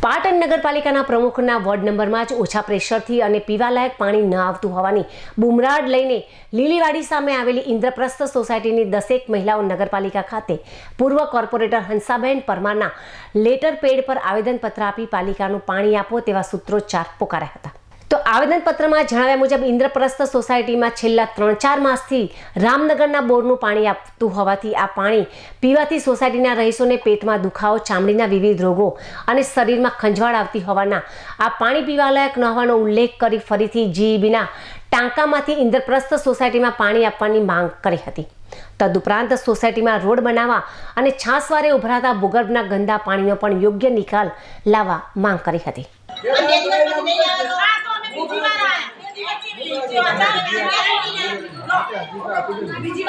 પાટણ નગરપાલિકાના પ્રમુખના વોર્ડ નંબરમાં જ ઓછા પ્રેશરથી અને પીવાલાયક પાણી ન આવતું હોવાની બુમરાડ લઈને લીલીવાડી સામે આવેલી ઇન્દ્રપ્રસ્થ સોસાયટીની દસેક મહિલાઓ નગરપાલિકા ખાતે પૂર્વ કોર્પોરેટર હંસાબેન પરમારના લેટર પેડ પર આવેદનપત્ર આપી પાલિકાનું પાણી આપો તેવા સૂત્રોચ્ચાર પોકાર્યા હતા. આવેદનપત્રમાં જણાવ્યા મુજબ ઇન્દ્રપ્રસ્થ સોસાયટીમાં છેલ્લા ત્રણ ચાર માસથી રામનગરના બોરનું પાણી આપતું હોવાથી આ પાણી પીવાથી સોસાયટીના રહીશોને પેટમાં દુખાવો, ચામડીના વિવિધ રોગો અને શરીરમાં ખંજવાળ આવતી હોવાના આ પાણી પીવાલાયક ન હોવાનો ઉલ્લેખ કરી ફરીથી જીઈબીના ટાંકામાંથી ઇન્દ્રપ્રસ્થ સોસાયટીમાં પાણી આપવાની માંગ કરી હતી. તદુપરાંત સોસાયટીમાં રોડ બનાવવા અને છાસવારે ઉભરાતા ભૂગર્ભના ગંદા પાણીનો પણ યોગ્ય નિકાલ લાવવા માંગ કરી હતી. બીજી